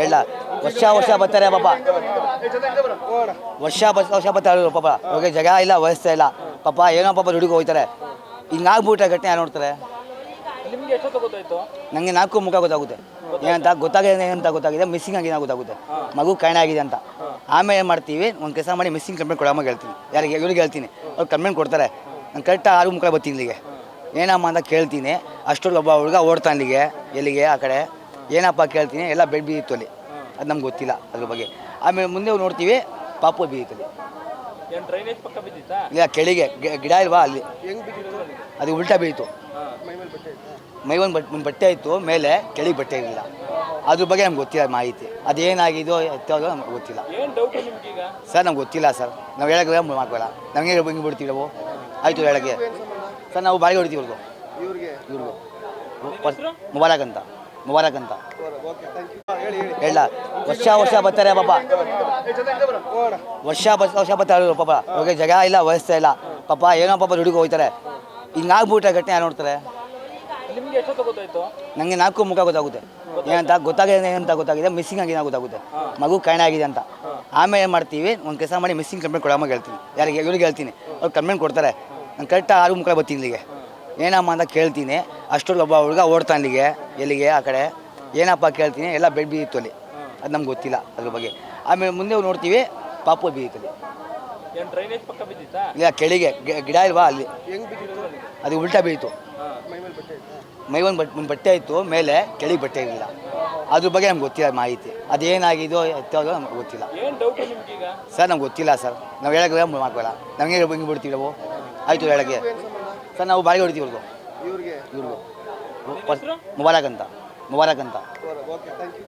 ಹೇಳ ವರ್ಷ ವರ್ಷ ಬರ್ತಾರೆ ಪಾಪ. ವರ್ಷ ವರ್ಷ ಬರ್ತಾರೆ ಪಾಪ. ಅವ್ರಿಗೆ ಜಗ ಇಲ್ಲ ವ್ಯವಸ್ಥೆ ಇಲ್ಲ. ಪಾಪ ಏನೋ ಪಾಪ ದುಡಿಗೆ ಹೋಗ್ತಾರೆ. ಹಿಂಗಾಗ್ಬಿಟ್ರೆ ಘಟನೆ ಯಾರು ನೋಡ್ತಾರೆ? ನಂಗೆ ನನಗೆ ನಾಲ್ಕು ಮುಖ ಗೊತ್ತಾಗುತ್ತೆ. ಏನಂತ? ಗೊತ್ತಾಗಿದೆ ಏನಂತ ಗೊತ್ತಾಗಿದೆ? ಮಿಸ್ಸಿಂಗ್ ಆಗಿದೆ ಗೊತ್ತಾಗುತ್ತೆ. ಮಗು ಕಾರಣ ಆಗಿದೆ ಅಂತ. ಆಮೇಲೆ ಏನು ಮಾಡ್ತೀವಿ? ಒಂದು ಕೆಲಸ ಮಾಡಿ ಮಿಸ್ಸಿಂಗ್ ಕಂಪ್ಲೇಂಟ್ ಕೊಡಮ್ಮ ಹೇಳ್ತೀನಿ. ಯಾರಿಗೆ? ಇವ್ರಿಗೆ ಹೇಳ್ತೀನಿ. ಅವ್ರು ಕಂಪ್ಲೇಂಟ್ ಕೊಡ್ತಾರೆ. ನಾನು ಕರೆಕ್ಟಾಗಿ ಆರು ಮುಖ ಬರ್ತೀನಿ ಇಲ್ಲಿಗೆ ಏನಮ್ಮ ಅಂತ ಕೇಳ್ತೀನಿ. ಅಷ್ಟೊಂದು ಒಬ್ಬ ಹುಡುಗ ಓಡ್ತಾನೆ ಇಲ್ಲಿಗೆ ಎಲ್ಲಿಗೆ? ಆ ಕಡೆ. ಏನಪ್ಪ ಕೇಳ್ತೀನಿ ಎಲ್ಲ ಬೆಡ್ ಬಿದ್ದಿತ್ತು ಅಲ್ಲಿ ಅದು ನಮ್ಗೆ ಗೊತ್ತಿಲ್ಲ ಅದ್ರ ಬಗ್ಗೆ. ಆಮೇಲೆ ಮುಂದೆ ನೋಡ್ತೀವಿ ಪಾಪು ಬಿದ್ದಿತ್ತು ಅಲ್ಲಿ ಏನ್ ಡ್ರೈನೇಜ್ ಪಕ್ಕ ಬಿದ್ದಿತ್ತಾ? ಇಲ್ಲ ಕೆಳಗೆ ಗಿ- ಗಿಡ ಇಲ್ವಾ ಅಲ್ಲಿ? ಅದು? ಉಲ್ಟಾ ಬೀಳಿತು ಮೈ ಒಂದು ಬಟ್ ಒಂದು ಬಟ್ಟೆ ಇತ್ತು ಮೇಲೆ ಕೆಳಗೆ ಬಟ್ಟೆ ಇರಲಿಲ್ಲ. ಅದ್ರ ಬಗ್ಗೆ ನಮ್ಗೆ ಗೊತ್ತಿಲ್ಲ ಮಾಹಿತಿ. ಅದೇನಾಗಿದೋ ಎತ್ತೋದೋ ನಮ್ಗೆ ಗೊತ್ತಿಲ್ಲ. ಏನ್ ಡೌಟ್ ನಿಮ್ಗೀಗ ಸರ್ ನಮ್ಗೆ ಗೊತ್ತಿಲ್ಲ ಸರ್. ನಾವು ಹೇಳಕ್ಕೆ ಮಾಡ್ಕೊಳ್ಳ ನಮಗೆ ಹಿಂಗೆ ಬಿಡ್ತೀವಿ ನಾವು ಆಯಿತು ಹೇಳಕ್ಕೆ. ಸರ್ ನಾವು ಬಾಡಿಗೆ ಹೊಡಿತೀವಿ ಇವ್ರಿಗೆ? ಇವ್ರಿಗೂ ಮುಬಾರಕ್ ಅಂತ. ಮುಬಾರಕ್ ಅಂತ. ಹೇಳ ವರ್ಷ ವರ್ಷ ಬರ್ತಾರೆ ಪಾಪ. ವರ್ಷ ಬರ್ತಾ ವರ್ಷ ಬರ್ತಾರೆ ಪಾಪ. ಅವ್ರಿಗೆ ಜಗ ಇಲ್ಲ ವ್ಯವಸ್ಥೆ ಇಲ್ಲ. ಪಾಪ ಏನೋ ಪಾಪ ದುಡಿಗೆ ಹೋಗ್ತಾರೆ. ಹಿಂಗಾಗ್ಬಿಟ್ರೆ ಘಟನೆ ಯಾರು ನೋಡ್ತಾರೆ? ನನಗೆ ನಾಲ್ಕು ಮುಖ ಗೊತ್ತಾಗುತ್ತೆ. ಏನಂತ ಗೊತ್ತಾಗಿದೆ ಏನಂತ ಗೊತ್ತಾಗಿದೆ ಮಿಸ್ಸಿಂಗ್ ಆಗಿದೆ ಗೊತ್ತಾಗುತ್ತೆ. ಮಗು ಕಾಣೆ ಆಗಿದೆ ಅಂತ. ಆಮೇಲೆ ಏನು ಮಾಡ್ತೀವಿ ಒಂದು ಕೆಲಸ ಮಾಡಿ ಮಿಸ್ಸಿಂಗ್ ಕಂಪ್ಲೇಂಟ್ ಕೊಡಮ್ಮ ಹೇಳ್ತೀನಿ. ಯಾರಿಗೆ ಇವ್ರಿಗೆ ಹೇಳ್ತೀನಿ. ಅವ್ರು ಕಂಪ್ಲೇಂಟ್ ಕೊಡ್ತಾರೆ. ನಾನು ಕರೆಕ್ಟಾಗಿ ಆರು ಮುಖ ಬರ್ತೀನಿ ಇಲ್ಲಿಗೆ. ಏನಮ್ಮ ಅಂತ ಕೇಳ್ತೀನಿ. ಅಷ್ಟರಲ್ಲಿ ಒಬ್ಬ ಹುಡುಗ ಓಡ್ತಾನೆ ಅಲ್ಲಿಗೆ ಎಲ್ಲಿಗೆ ಆ ಕಡೆ. ಏನಪ್ಪ ಕೇಳ್ತೀನಿ ಎಲ್ಲ ಬೆಡ್ ಬಿದ್ದಿತ್ತು ಅಲ್ಲಿ. ಅದು ನಮ್ಗೆ ಗೊತ್ತಿಲ್ಲ ಅದ್ರ ಬಗ್ಗೆ. ಆಮೇಲೆ ಮುಂದೆ ನೋಡ್ತೀವಿ ಪಾಪು ಬಿದ್ದಿತ್ತು ಅಲ್ಲಿ. ಡ್ರೈನೇಜ್ ಪಕ್ಕ ಬಿದ್ದಿತ್ತಾ? ಇಲ್ಲ ಕೆಳಗೆ ಗಿಡ ಇಲ್ವಾ ಅಲ್ಲಿ? ಅದು ಉಲ್ಟಾ ಬೀಯಿತು ಮೈ ಒಂದು ಬಟ್ ಒಂದು ಬಟ್ಟೆ ಇತ್ತು ಮೇಲೆ ಕೆಳಗೆ ಬಟ್ಟೆ ಇರಲಿಲ್ಲ. ಅದ್ರ ಬಗ್ಗೆ ನಮ್ಗೆ ಗೊತ್ತಿಲ್ಲ ಮಾಹಿತಿ. ಅದೇನಾಗಿದೋ ಎತ್ತೋದು ನಮ್ಗೆ ಗೊತ್ತಿಲ್ಲ. ಏನ್ ಡೌಟ್ ನಿಮ್ಗೀಗ? ಸರ್ ನಮ್ಗೆ ಗೊತ್ತಿಲ್ಲ ಸರ್. ನಾವು ಹೇಳಕ್ಕೆ ಮಾಡ್ಕೊಳ್ಳಲ್ಲ ನಮಗೆ ಹಿಂಗೆ ಬಿಡ್ತೀವಿ ನಾವು. ಆಯಿತು ಹೇಳಕ್ಕೆ. ಸರ್ ನಾವು ಬಾಡಿಗೆ ಹೊಡಿತೀವಿ ಇವ್ರಿಗೂ. ಇವ್ರಿಗೂ? ಮುಬಾರಕ್ ಅಂತ. ಮುಬಾರಕ್ ಅಂತ.